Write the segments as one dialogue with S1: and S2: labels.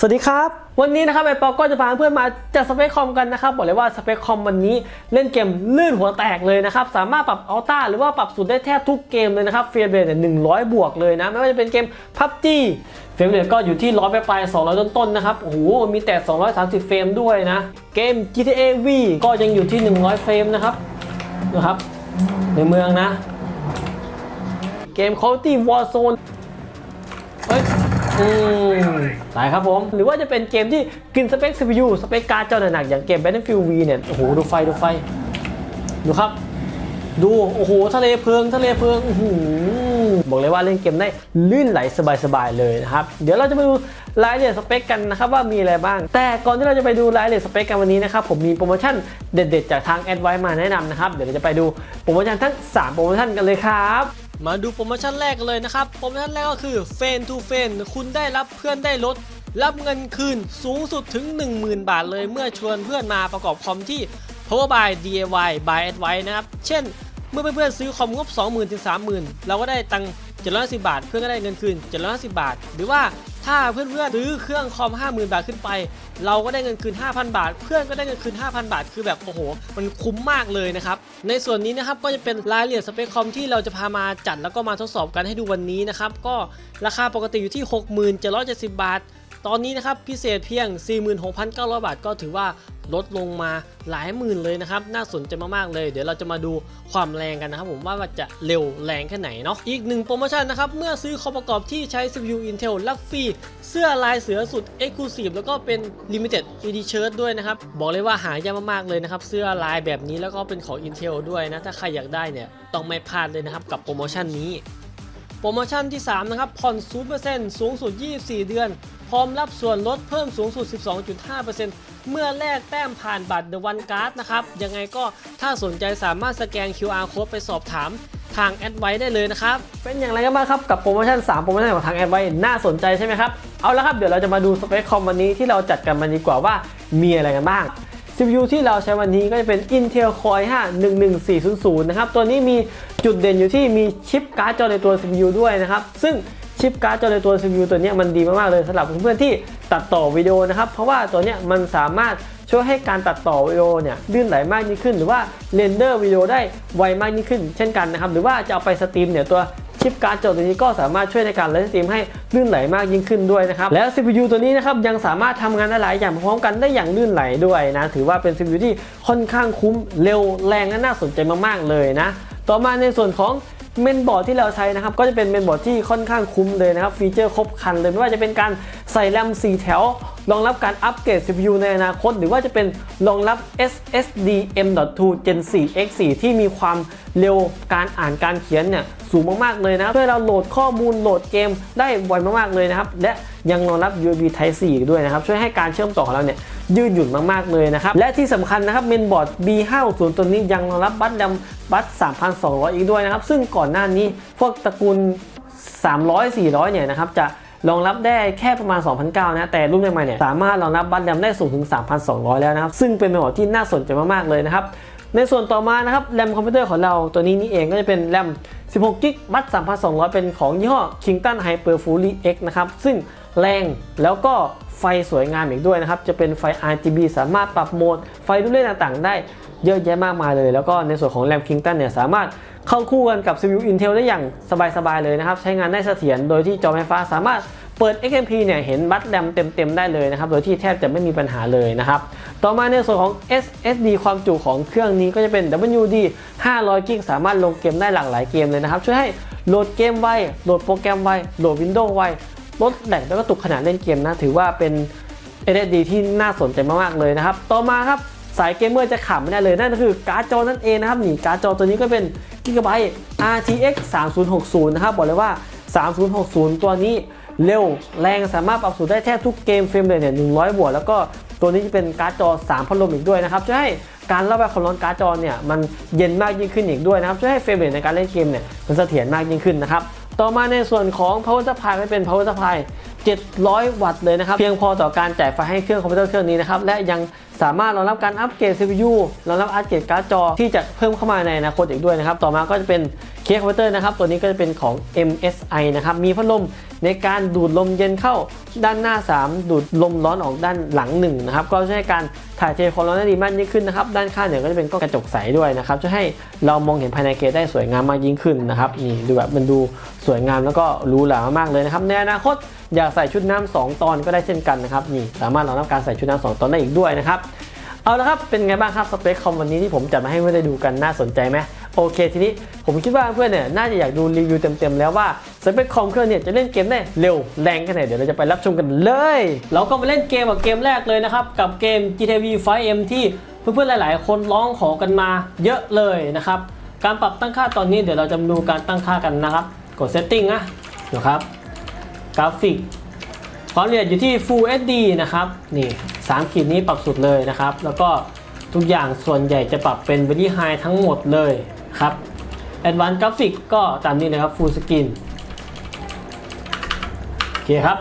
S1: สวัสดีครับ วันนี้นะครับไอปอก็จะพาเพื่อนมาจัดสเปคคอมกันนะครับบอกเลยว่าสเปคคอมวันนี้เล่นเกมลื่นหัวแตกเลยนะครับสามารถปรับอัลต้าหรือว่าปรับสูตรได้แทบทุกเกมเลยนะครับเฟรมเรทเนี่ยหนึ่งร้อยบวกเลยนะไม่ว่าจะเป็นเกมพับจีเฟรมเรทก็อยู่ที่ร้อยปปลายสองร้อยต้นๆนะครับโอ้โหมีแต่ 230 เฟรมด้วยนะ เกม GTA V ก็ยังอยู่ที่ 100 เฟรมนะครับนะครับในเมืองนะ เกม Quality Warzone เฮ้ย อืมได้ครับผม หรือว่าจะเป็นเกมที่กินสเปค CPU สเปคการ์ดจอหนักๆอย่างเกม Battlefield V เนี่ย โอ้โห ดูไฟ ดูไฟ ดูครับ ดู โอ้โห ทะเลเพลิง ทะเลเพลิงอื้อหือบอกเลยว่าเล่นเกมได้ลื่นไหลสบายๆเลยนะครับ เดี๋ยวเราจะมาดูรายละเอียดสเปคกันนะครับว่ามีอะไรบ้าง แต่ก่อนที่เราจะไปดูรายละเอียดสเปคกันวันนี้นะครับผมมีโปรโมชั่นเด็ด ๆ จากทางแอดไวมาแนะนำนะครับ เดี๋ยวเราจะไปดูโปรโมชั่นทั้ง 3 โปรโมชั่นกันเลยครับ มาดูโปรโมชั่นแรกกันเลยนะครับ โปรโมชั่นแรกก็คือเฟนทูเฟนคุณได้รับเพื่อนได้ลด รับเงินคืนสูงสุดถึง 10,000 บาทเลย เมื่อชวนเพื่อนมาประกอบคอมที่ Power by DIY by Advice นะครับ เช่น เมื่อเพื่อนๆซื้อคอมงบ 20,000ถึง30,000 เราก็ได้ตังค์ 750 บาท เพื่อนก็ได้เงินคืน 750 บาท หรือว่าถ้าเพื่อนๆซื้อเครื่องคอม 50,000 บาทขึ้นไป เราก็ได้เงินคืน 5,000 บาท เพื่อนก็ได้เงินคืน 5,000 บาท คือแบบโอ้โห มันคุ้มมากเลยนะครับ ในส่วนนี้นะครับก็จะเป็นรายละเอียดสเปคคอมที่เราจะพามาจัดแล้วก็มาทดสอบกันให้ดูวันนี้นะครับ ก็ราคาปกติอยู่ที่ 6770บาท ตอนนี้นะครับพิเศษเพียง 46,900 บาท ก็ถือว่า ลดลงมาหลายหมื่นเลยนะครับ น่าสนใจมากๆเลย เดี๋ยวเราจะมาดูความแรงกันนะครับผมว่าจะเร็วแรงแค่ไหนเนาะ อีกหนึ่งโปรโมชั่นนะครับ เมื่อซื้อคอมประกอบที่ใช้ CPU Intel รับฟรีเสื้อลายเสือสุด Exclusive แล้วก็เป็น Limited Edition ด้วยนะครับ บอกเลยว่าหายากมากๆเลยนะครับ เสื้อลายแบบนี้แล้วก็เป็นของ Intel ด้วยนะ ถ้าใครอยากได้เนี่ยต้องไม่พลาดเลยนะครับกับโปรโมชั่นนี้ โปรโมชั่นที่ 3 นะครับ ผ่อน 0%สูงสุด 24 เดือน พร้อมรับส่วนลดเพิ่มสูงสุด 12.5%เมื่อแลกแต้มผ่านบัตร The One Card นะครับ ยังไงก็ถ้าสนใจสามารถสแกน QR Code ไปสอบถามทางแอดไว้ได้เลยนะครับ เป็นอย่างไรกันบ้างครับ กับโปรโมชั่น 3 โปรโมชั่นของทางแอดไว้น่าสนใจใช่ไหมครับ เอาละครับ เดี๋ยวเราจะมาดูสเปคคอมวันนี้ที่เราจัดกันมาดีกว่าว่ามีอะไรกันบ้าง CPU ที่เราใช้วันนี้ก็จะเป็น Intel Core i5 11400 นะครับ ตัวนี้มีจุดเด่นอยู่ที่มีชิปการ์ดจอในตัว CPU ด้วยนะครับ ซึ่ง ชิปการ์ดจอในตัว CPU ตัวนี้มันดีมากๆเลยสำหรับเพื่อนๆที่ตัดต่อวิดีโอนะครับ เพราะว่าตัวนี้มันสามารถช่วยให้การตัดต่อวิดีโอเนี่ยลื่นไหลมากยิ่งขึ้น หรือว่าเรนเดอร์วิดีโอได้ไวมากยิ่งขึ้น เช่นกันนะครับ หรือว่าจะเอาไปสตรีมเนี่ยตัวชิปการ์ดจอตัวนี้ก็สามารถช่วยในการไลฟ์สตรีมให้ลื่นไหลมากยิ่งขึ้นด้วยนะครับ แล้ว CPU ตัวนี้นะครับยังสามารถทำงานได้หลายอย่างพร้อมกันได้อย่างลื่นไหลด้วยนะ ถือว่าเป็น CPU ที่ค่อนข้างคุ้มเร็วแรงและน่าสนใจมากๆเลยนะ ต่อมาในส่วนของ เมนบอร์ดที่เราใช้นะครับก็จะเป็นเมนบอร์ดที่ค่อนข้างคุ้มเลยนะครับฟีเจอร์ครบครันเลยไม่ว่าจะเป็นการใส่แรม 4 แถว รองรับการอัปเกรด CPU ในอนาคต หรือว่าจะเป็นรองรับ SSD M.2 Gen 4 X4 ที่มีความเร็วการอ่านการเขียนเนี่ยสูงมากๆเลยนะครับช่วยเราโหลดข้อมูลโหลดเกมได้ไวมากๆเลยนะครับและยังรองรับ USB Type C อีกด้วยนะครับช่วยให้การเชื่อมต่อของเราเนี่ย ยืดหยุ่นมากๆเลยนะครับ และที่สำคัญนะครับเมนบอร์ด B50 ตัวนี้ยังรองรับบัตรแรมบัตร3,200 อีกด้วยนะครับ ซึ่งก่อนหน้านี้พวกตระกูล 300 400 เนี่ยนะครับจะรองรับได้แค่ประมาณ2,900นะ แต่รุ่นใหม่ๆเนี่ยสามารถรองรับบัตรแรมได้สูงถึง 3,200 แล้วนะครับ ซึ่งเป็นเมนบอร์ดที่น่าสนใจมากๆเลยนะครับ ในส่วนต่อมานะครับแรมคอมพิวเตอร์ของเราตัวนี้นี่เองก็จะเป็นแรม 16 กิกบัตร3,200 เป็นของยี่ห้อ Kingston Hyper Fury X นะครับ ซึ่งแรงแล้วก็ ไฟสวยงามอีกด้วยนะครับ จะเป็นไฟ RGB สามารถปรับโหมด ไฟรุ่นเล่นต่างๆ ได้เยอะแยะมากมายเลย แล้วก็ในส่วนของแรม Kingston เนี่ยสามารถเข้าคู่กันกับ CPU Intel ได้อย่างสบายๆเลยนะครับ ใช้งานได้เสถียรโดยที่จอไฟฟ้าสามารถเปิด XMP เนี่ยเห็นบัตรแรมเต็มๆได้เลยนะครับ โดยที่แทบจะไม่มีปัญหาเลยนะครับ ต่อมาในส่วนของ SSD ความจุของเครื่องนี้ก็จะเป็น WD 500 g b สามารถลงเกมได้หลากหลายเกมเลยนะครับ ช่วยให้โหลดเกมไว โหลดโปรแกรมไว โหลด Windows ไว ลดแหลกแล้วก็ตุกขนาดเล่นเกมนะ ถือว่าเป็น SSD ที่น่าสนใจมากๆเลยนะครับ ต่อมาครับสายเกมเมอร์จะขาดไม่ได้เลย นั่นก็คือการ์ดจอนั่นเองนะครับนี่การ์ดจอตัวนี้ก็เป็น Gigabyte RTX 3060 นะครับ บอกเลยว่า 3060 ตัวนี้เร็วแรงสามารถปรับสูตรได้แทบทุกเกมเฟรมเรทเนี่ย 100 บวกแล้วก็ตัวนี้จะเป็นการ์ดจอ 3 พัดลมอีกด้วยนะครับช่วยให้การระบายความร้อนการ์ดจอเนี่ยมันเย็นมากยิ่งขึ้นอีกด้วยนะครับช่วยให้เฟรมเรทในการเล่นเกมเนี่ยมันเสถียรมากยิ่งขึ้นนะครับ ต่อมาในส่วนของ power supply ไม่เป็น power supply 700 วัตต์เลยนะครับ เพียงพอต่อการจ่ายไฟให้เครื่องคอมพิวเตอร์เครื่องนี้นะครับ และยังสามารถรองรับการอัปเกรด CPU รองรับอัปเกรดการ์ดจอที่จะเพิ่มเข้ามาในอนาคตอีกด้วยนะครับ ต่อมาก็จะเป็นเคสคอมพิวเตอร์นะครับ ตัวนี้ก็จะเป็นของ MSI นะครับ มีพัดลมในการดูดลมเย็นเข้าด้านหน้า 3 ดูดลมร้อนออกด้านหลัง1นะครับ ก็ให้การ ถ่ายเทความร้อนได้ดีมากยิ่งขึ้นนะครับ ด้านข้างเนี่ยก็จะเป็นกระจกใสด้วยนะครับจะให้เรามองเห็นภายในเกตได้สวยงามมากยิ่งขึ้นนะครับนี่ดูแบบมันดูสวยงามแล้วก็รูหรามากเลยนะครับในอนาคตอยากใส่ชุดน้ำสองตอนก็ได้เช่นกันนะครับนี่สามารถรองรับการใส่ชุดน้ำสองตอนได้อีกด้วยนะครับเอาละครับเป็นไงบ้างครับสเปคคอมวันนี้ที่ผมจัดมาให้เพื่อนได้ดูกันน่าสนใจไหม โอเคทีนี้ผมคิดว่าเพื่อนเนี่ยน่าจะอยากดูรีวิวเต็มๆแล้วว่าสเปคคอมเครื่องเนี่ยจะเล่นเกมได้เร็วแรงแค่ไหนเดี๋ยวเราจะไปรับชมกันเลย เราก็มาเล่นเกมกับเกมแรกเลยนะครับ กับเกม GTV 5M ที่เพื่อนๆหลาย ๆ คนร้องขอกันมาเยอะเลยนะครับ การปรับตั้งค่าตอนนี้เดี๋ยวเราจะมาดูการตั้งค่ากันนะครับ กด setting นะนะครับกราฟิกความละเอียดอยู่ที่ Full HD นะครับนี่3ขีดนี้ปรับสุดเลยนะครับ แล้วก็ทุกอย่างส่วนใหญ่จะปรับเป็น Very High ทั้งหมดเลย ครับ Advanced Graphic ก็ตามนี้นะครับ Full Screen โอเคครับ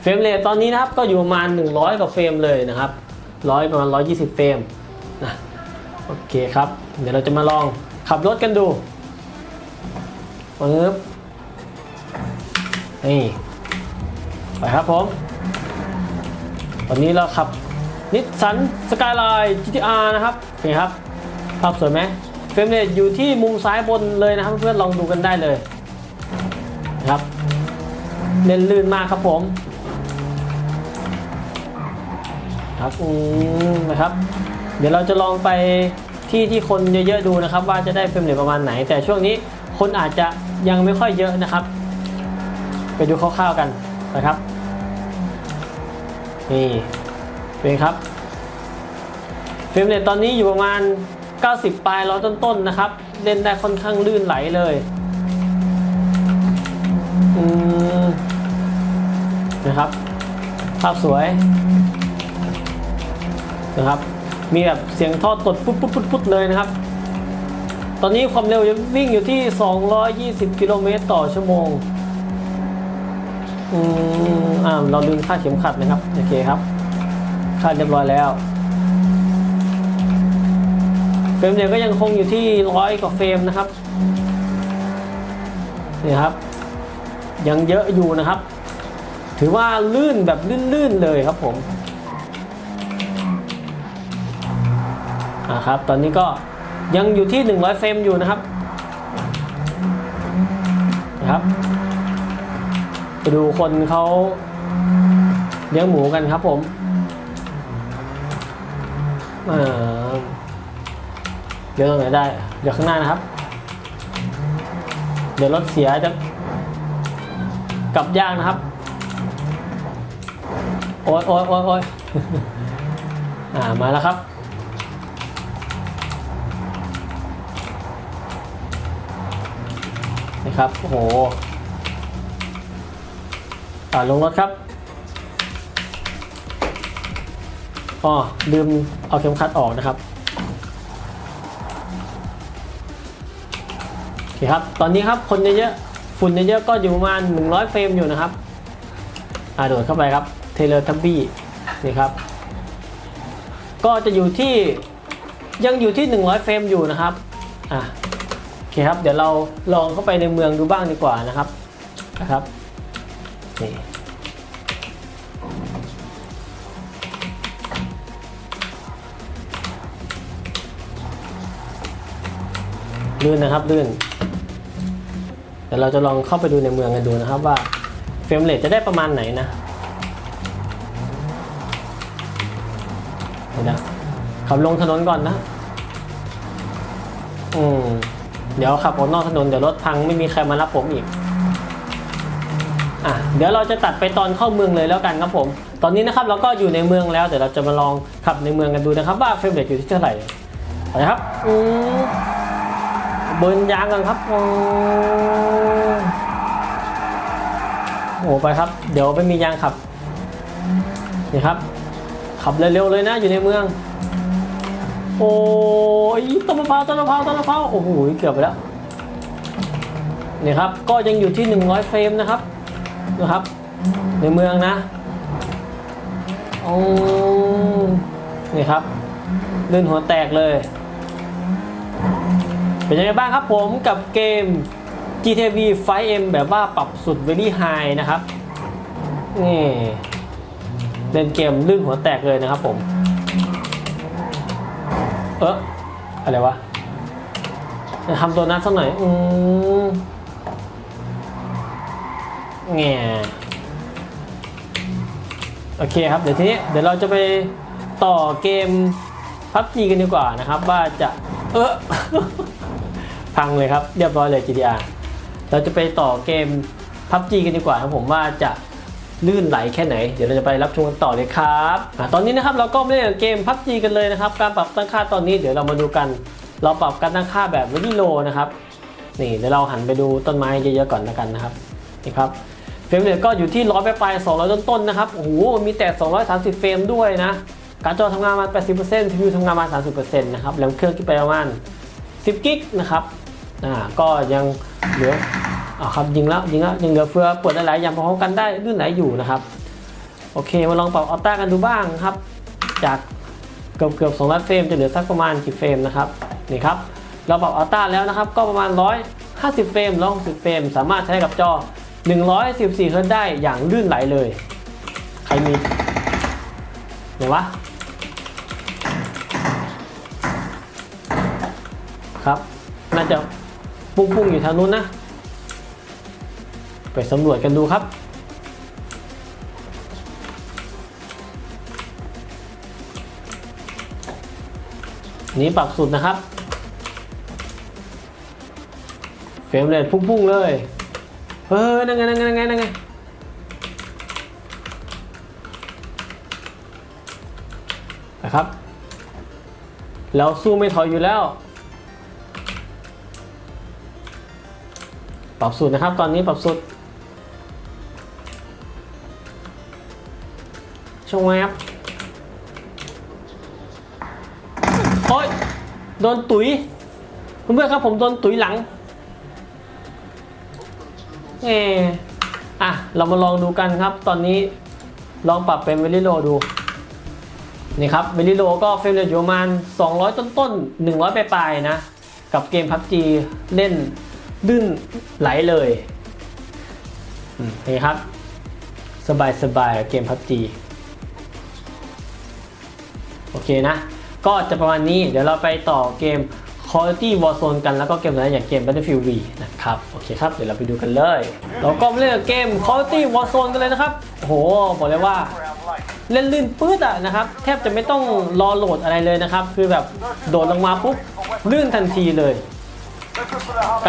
S1: เฟรมเรทตอนนี้นะครับก็อยู่ประมาณ 100 กว่าเฟรมเลยนะครับ100ประมาณ 120 เฟรมนะโอเคครับ เดี๋ยวเราจะมาลองขับรถกันดูปึ๊บนี่ไปครับผมตอนนี้เราขับนิสสันสกายไลน์ GTR นะครับนี่ครับภาพสวยไหม เฟรมเรทอยู่ที่มุมซ้ายบนเลยนะครับเพื่อนๆลองดูกันได้เลยนะครับเล่นลื่นมากครับผม ครับอืมนะครับ เดี๋ยวเราจะลองไปที่ที่คนเยอะๆดูนะครับ ว่าจะได้เฟรมเรทประมาณไหน แต่ช่วงนี้คนอาจจะยังไม่ค่อยเยอะนะครับ ไปดูคร่าวๆกันนะครับนี่เป็นครับเฟรมเรทตอนนี้อยู่ประมาณ 90 ปลายร้อยต้นๆนะครับ เล่นได้ค่อนข้างลื่นไหลเลยอืมนะครับ ภาพสวยนะครับ มีแบบเสียงท่อตดปุ๊บปุ๊บปุ๊บปุ๊บเลยนะครับ ตอนนี้ความเร็ววิ่งอยู่ที่ 220 กิโลเมตรต่อชั่วโมง อืมอ่าเราลืมค่าเข็มขัดนะครับ โอเคครับคาดเรียบร้อยแล้ว รมเรทก็ยังคงอยู่ที่ร้อยกว่าเฟรมนะครับนี่ครับ ยังเยอะอยู่นะครับ ถือว่าลื่นแบบลื่นๆเลยครับผมอ่าครับ ตอนนี้ก็ยังอยู่ที่ 100 เฟรมอยู่นะครับนะครับไปดูคนเขาเลี้ยงหมูกันครับผมอ่า เดี๋ยวตรงไหนได้ เดี๋ยวข้างหน้านะครับ เดี๋ยวรถเสียจะกลับยากนะครับ โอ้ยโอ้ยโอ้ยโอ้ยอ่า มาแล้วครับ นะครับ โอ้โหอ่าลงรถครับอ๋อลืมเอาเข็มขัดออกนะครับ โอเคครับ ตอนนี้ครับคนเยอะๆฝุ่นเยอะๆก็อยู่ประมาณ 100 เฟรมอยู่นะครับอ่าโดดเข้าไปครับเทเลทับบี้นี่ครับ ก็จะอยู่ที่ยังอยู่ที่ 100 เฟรมอยู่นะครับอะโอเคครับ เดี๋ยวเราลองเข้าไปในเมืองดูบ้างดีกว่านะครับนะครับนี่ลื่นนะครับลื่น เดี๋ยวเราจะลองเข้าไปดูในเมืองกันดูนะครับว่าเฟรมเรทจะได้ประมาณไหนนะเดี๋ยวนะขับลงถนนก่อนนะ อืม เดี๋ยวขับออกนอกถนนเดี๋ยวรถพังไม่มีใครมารับผมอีก อะ เดี๋ยวเราจะตัดไปตอนเข้าเมืองเลยแล้วกันครับผม ตอนนี้นะครับเราก็อยู่ในเมืองแล้วเดี๋ยวเราจะมาลองขับในเมืองกันดูนะครับ ว่าเฟรมเรทอยู่ที่เท่าไหร่ไปครับ อืม เบิร์นยางกันครับโอ้โหไปครับ เดี๋ยวไม่มียางขับนี่ครับ ขับเร็วๆเลยนะอยู่ในเมือง โอ้ยต้นมะพร้าวต้นมะพร้าวต้นมะพร้าวโอ้โหเกือบไปแล้วนี่ครับก็ยังอยู่ที่ 100 เฟรมนะครับนะครับ ในเมืองนะโอ้โหนี่ครับลื่นหัวแตกเลย เป็นยังไงบ้างครับผมกับเกม GTV 5M แบบว่าปรับสุด Very High นะครับนี่เล่นเกมลื่นหัวแตกเลยนะครับผม เอออะไรวะจะทำตัวนั้นสักหน่อย อืมแง่โอเคครับ เดี๋ยวทีนี้เดี๋ยวเราจะไปต่อเกมพับจีกันดีกว่านะครับ ว่าจะ เออ พังเลยครับ เรียบร้อยเลย GDR เราจะไปต่อเกมพับจีกันดีกว่าครับผมว่าจะลื่นไหลแค่ไหน เดี๋ยวเราจะไปรับชมกันต่อเลยครับอตอนนี้นะครับเราก็ไม่ได้เล่นเกมพับจีกันเลยนะครับ การปรับตั้งค่าตอนนี้เดี๋ยวเรามาดูกัน เราปรับการตั้งค่าแบบวิดีโลนะครับ นี่เดี๋ยวเราหันไปดูต้นไม้เยอะๆก่อนแล้วกันนะครับ นี่ครับ เฟรมเรทก็อยู่ที่ร้อยปลายๆ200ต้นๆนะครับ โอ้โห มีแต่ 230 เฟรมด้วยนะ การจอทำงานมา 80% CPU ทำงานมา 30%นะครับ แรมเครื่องที่ไปประมาณ 10 กิกนะครับ อ่าก็ยังเหลืออ่าครับยิงแล้วยิงแล้วยังเหลือเฟือเปิดหลายๆอย่างพร้อมกันได้ลื่นไหลอยู่นะครับ โอเคมาลองปรับอัลต้ากันดูบ้างครับ จากเกือบเกือบ200เฟรมจะเหลือสักประมาณกี่เฟรมนะครับนี่ครับเราปรับอัลต้าแล้วนะครับ ก็ประมาณ150เฟรม160เฟรมสามารถใช้กับจอ114เฮิร์ตได้อย่างลื่นไหลเลย ใครมีเดี๋ยววะครับ น่าจะ ปุ้งๆอยู่ทางนู้นนะ ไปสำรวจกันดูครับ นี้ปรับสุดนะครับเฟรมเรทพุ่งๆเลย เฮ้ยนั่งไงนั่งไงนั่งไงนั่งไงนะครับ เราสู้ไม่ถอยอยู่แล้ว รับสุดนะครับ ตอนนี้ปรับสุดช่วงแวบโอ๊ยโดนตุ๋ยเพื่อนๆครับผมโดนตุ๋ยหลังเอออะ เรามาลองดูกันครับ ตอนนี้ลองปรับเป็นเวลิโลดู นี่ครับเวลิโลก็เฟรมเรทอยู่ประมาณ200 ต้นๆ100ปลายๆนะ กับเกม PUBG เล่น ลื่นไหลเลยนี่ครับ สบายสบายๆเกม PUBG โอเคนะ ก็จะประมาณนี้เดี๋ยวเราไปต่อเกม Quality Warzone กันแล้วก็เกมอะไรอย่างเกม Battlefield V นะครับ โอเคครับ เดี๋ยวเราไปดูกันเลย เราก็มาเล่นเกม Quality Warzone กันเลยนะครับโหบอกเลยว่าเล่นลื่นปื๊ดอะนะครับ แทบจะไม่ต้องรอโหลดอะไรเลยนะครับ คือแบบโดดลงมาปุ๊บลื่นทันทีเลย กา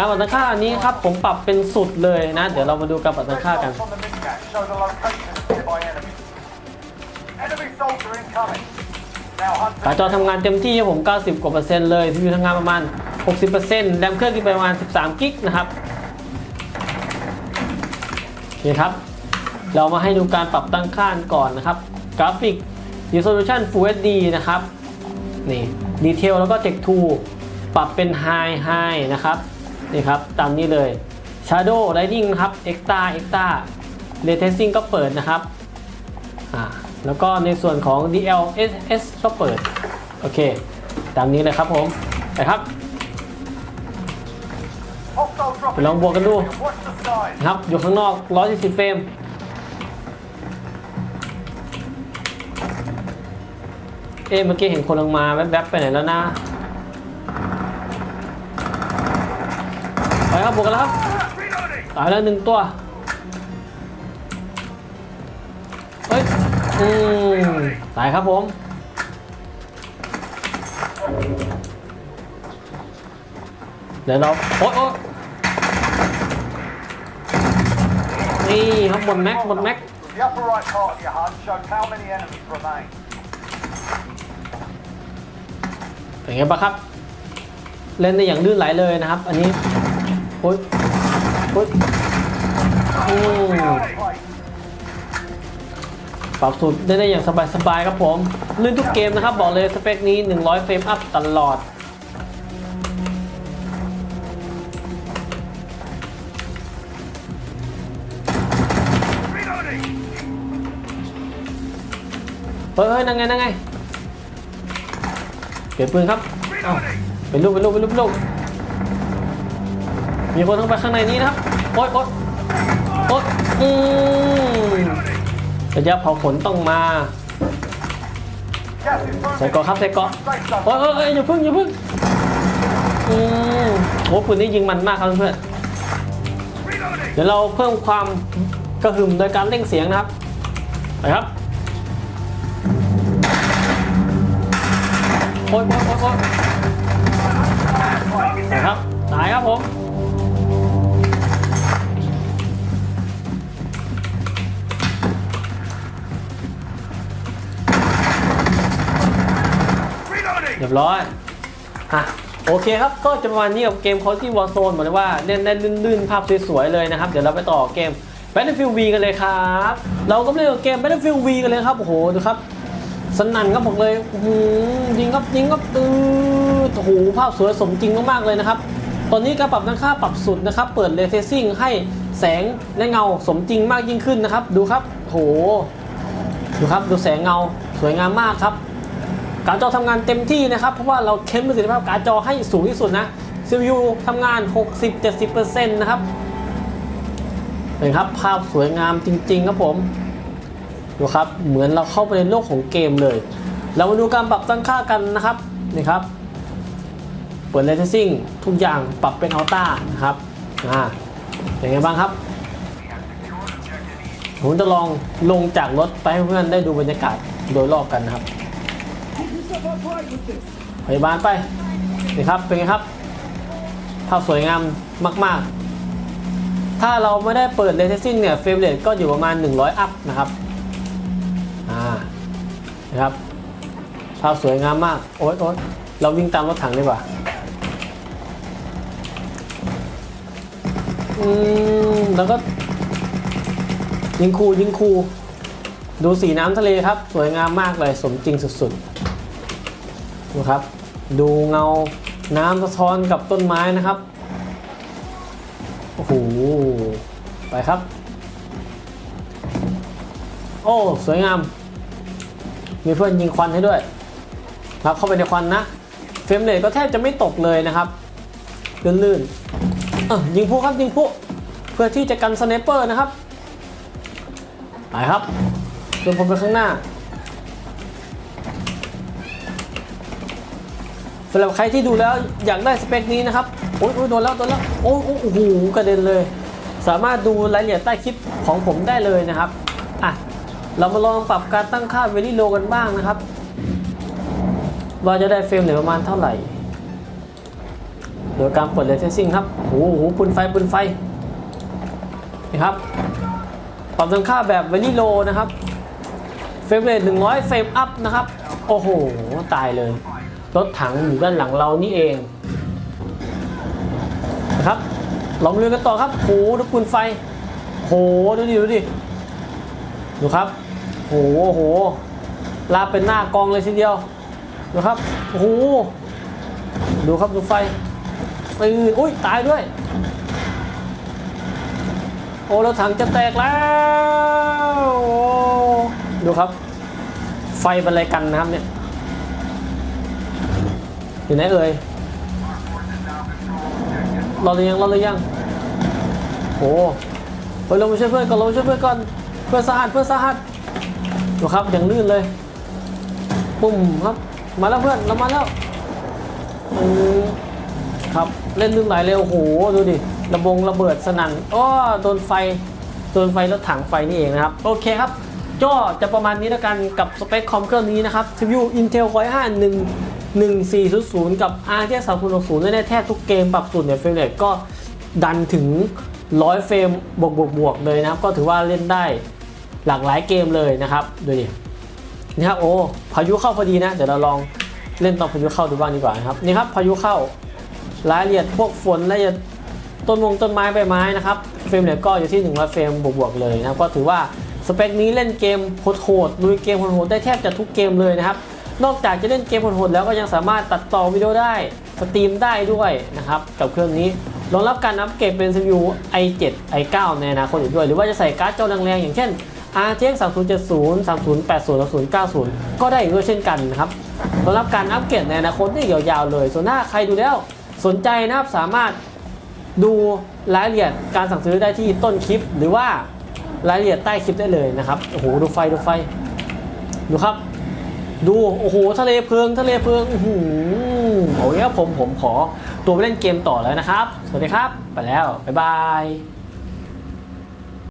S1: รปรับตั้งค่าอันนี้ครับผมปรับเป็นสุดเลยนะ เดี๋ยวเรามาดูการปรับตั้งค่ากัน ตาจอทำงานเต็มที่ผม 90 กว่าเปอร์เซ็นต์เลย CPU ทำงานประมาณ 60%แรมเครื่องที่ไปประมาณ 13 กิกนะครับโอเครับ เรามาให้ดูการปรับตั้งค่าก่อนนะครับ กราฟิก Resolution Full HD นะครับ นี่ ดีเทลแล้วก็ Text 2 ปรับเป็น High High นะครับนี่ครับตามนี้เลย Shadow Lighting นะครับ Extra Extra Ray Tracing ก็เปิดนะครับอ่าแล้วก็ในส่วนของ DLSS ก็เปิด โอเค ตามนี้เลยครับผมไปครับไปลองบวกกันดูนะครับอยู่ข้างนอก 140 เฟรมเอ๊ะเมื่อกี้เห็นคนลงมาแวบๆไปไหนแล้วนะ ไปครับบวกกันแล้วครับ
S2: Reloading.
S1: ตายแล้วหนึ่งตัวเฮ้ยอืมตายครับผมเดี๋ยวเราโอ๊ยโอ๊ยนี่ครับหมดแม็กหมดแม็ก
S2: The upper right part of your HUD shows how many enemies remain.
S1: เป็นไงบ้างครับ เล่นได้อย่างลื่นไหลเลยนะครับ อันนี้โอ๊ย โอ๊ยอืม
S2: Play.
S1: ปรับสูตรได้ได้อย่างสบายๆครับผมลื่นทุกเกมนะครับ บอกเลยสเปคนี้ 100 เฟรมอัพตลอดเฮ้ยเฮ้ยนั่งไงนั่งไงเปลี่ยนปืนครับอ้าเป็นลูกเป็นลูกเป็นลูกเป็นลูก มีคนเข้าไปข้างในนี้นะครับ โอ๊ยโอ๊ยโอ๊ยอืมระยะเผาขนต้องมาใส่เกาะครับใส่เกาะโอ๊ยโอ๊ยโอ๊ยอย่าพึ่งอย่าพึ่งอืมโอ้ปืนนี้ยิงมันมากครับเพื่อนเดี๋ยวเราเพิ่มความกระหึ่มโดยการเร่งเสียงนะครับไปครับโอ๊ยโอ๊ยโอ๊ยโอ๊ยไปครับตายครับผม เรียบร้อยอะโอเคครับ ก็จะประมาณนี้กับเกม Quality Warzone บอกเลยว่าเล่นได้ลื่นๆ ภาพสวยๆ เลยนะครับ เดี๋ยวเราไปต่อเกม Battlefield V กันเลยครับ เราก็เล่นกับเกม Battlefield V กันเลยครับ โอ้โห ดูครับ สนั่นครับบอกเลยยิงครับยิงครับตืดโอ้โหภาพสวยสมจริงมากๆ เลยนะครับ ตอนนี้การปรับตั้งค่าปรับสุดนะครับ เปิดเร t ซิ่งให้แสงและเงาสมจริงมากยิ่งขึ้นนะครับ ดูครับ โอ้โห ดูครับ ดูแสงเงาสวยงามมากครับ การจอทำงานเต็มที่นะครับ เพราะว่าเราเค้นประสิทธิภาพการจอให้สูงที่สุดนะ CPU ทำงาน 60-70%นะครับเห็นครับภาพสวยงามจริง ๆ ครับผมดูครับเหมือนเราเข้าไปในโลกของเกมเลย เรามาดูการปรับตั้งค่ากันนะครับนี่ครับ เปิดเลเทซิ่งทุกอย่างปรับเป็นอัลต้านะครับอ่าเป็นไงบ้างครับผมจะลองลงจากรถไปให้เพื่อนได้ดูบรรยากาศโดยรอบกันนะครับ พยาบาลไปนี่ครับเป็นไงครับภาพสวยงามมากๆ ถ้าเราไม่ได้เปิดเลเทซิ่งเนี่ยเฟรมเรทก็อยู่ประมาณ 100 อัพนะครับอ่านะครับภาพสวยงามมาก โอ๊ยโอ๊ยเราวิ่งตามรถถังดีกว่าอืมแล้วก็ยิงคูยิงคู ดูสีน้ำทะเลครับ สวยงามมากเลยสมจริงสุดๆ ดูครับ ดูเงาน้ำสะท้อนกับต้นไม้นะครับ โอ้โห ไปครับ โอ้ สวยงาม มีเพื่อนยิงควันให้ด้วยครับเข้าไปในควันนะ เฟรมเรทก็แทบจะไม่ตกเลยนะครับลื่นๆเออยิงผู้ครับยิงผู้เพื่อที่จะกันสไนเปอร์นะครับไปครับเดินผมไปข้างหน้าำหรับใครที่ดูแล้วอยากได้สเปคนี้นะครับ โอ้ยโดนแล้วโดนแล้ว โอ้โอ้โหกระเด็นเลย สามารถดูรายละเอียดใต้คลิปของผมได้เลยนะครับ อะ เรามาลองปรับการตั้งค่าเวลี่โลกันบ้างนะครับ ว่าจะได้เฟรมเหลือประมาณเท่าไหร่ โดยการเปิดเลเทซิ่งครับ โอ้โหปืนไฟปืนไฟนี่ครับ ปรับตั้งค่าแบบเวลี่โลนะครับ เฟรมเรท100 เฟรมอัพนะครับ โอ้โห ตายเลย รถถังอยู่ด้านหลังเรานี่เองนะครับลองเรือกันต่อครับโหดูปืนไฟโหดูดิดูดิดูครับโหโหลาเป็นหน้ากองเลยทีเดียวดูครับโอ้โหดูครับดูไฟปืนอุ้ยตายด้วย โอ้รถถังจะแตกแล้วดูครับ ไฟเป็นอะไรกันนะครับเนี่ย อยู่ไหนเอ่ยรอหรือยังรอหรือยังโอ้ไปลงมาช่วยเพื่อนก่อนลงมาช่วยเพื่อนก่อนเพื่อนสหัสเพื่อนสหัสดูครับอย่างลื่นเลยปุ่มครับมาแล้วเพื่อนเรามาแล้วครับเล่นลื่นไหลเร็วโอ้โหดูดิระบงระเบิดสนั่นอ้อโดนไฟโดนไฟรถถังไฟนี่เองนะครับโอเคครับก็จะประมาณนี้แล้วกันกับสเปคคอมเครื่องนี้นะครับ CPU Intel Core i5 1 1400 กับ RTX 3060ได้แทบทุกเกมปรับสูตรเนี่ยเฟรมเรทก็ดันถึง 100 เฟรมบวกบวกบวกเลยนะครับ ก็ถือว่าเล่นได้หลากหลายเกมเลยนะครับ ดูดินี่ครับโอ้พายุเข้าพอดีนะ เดี๋ยวเราลองเล่นตอนพายุเข้าดูบ้างดีกว่านะครับ นี่ครับพายุเข้ารายละเอียดพวกฝนรายละเอียดต้นมงต้นไม้ใบไม้นะครับเฟรมเรทก็อยู่ที่ 100 เฟรมบวกบวกเลยนะครับ ก็ถือว่าสเปคนี้เล่นเกมโหดๆลุยเกมโหดๆได้แทบจะทุกเกมเลยนะครับ นอกจากจะเล่นเกมโหดๆแล้วก็ยังสามารถตัดต่อวิดีโอได้สตรีมได้ด้วยนะครับกับเครื่องนี้รองรับการอัปเกรดเป็น CPU i7 i9 ในอนาคตอีกด้วย หรือว่าจะใส่การ์ดจอแรงๆอย่างเช่น RTX 3070 3080 3090 ก็ได้อีกด้วยเช่นกันนะครับสำหรับการอัปเกรดในอนาคตได้ยาวๆเลย ส่วนถ้าใครดูแล้วสนใจนะครับสามารถดูรายละเอียดการสั่งซื้อได้ที่ต้นคลิป หรือว่ารายละเอียดใต้คลิปได้เลยนะครับโอ้โหดูไฟดูไฟดูครับ ดู โอ้โห ทะเลเพลิง ทะเลเพลิงอื้อหือโอ้ยครับผมผมขอตัวไปเล่นเกมต่อแล้วนะครับ สวัสดีครับ ไปแล้ว บ๊ายบาย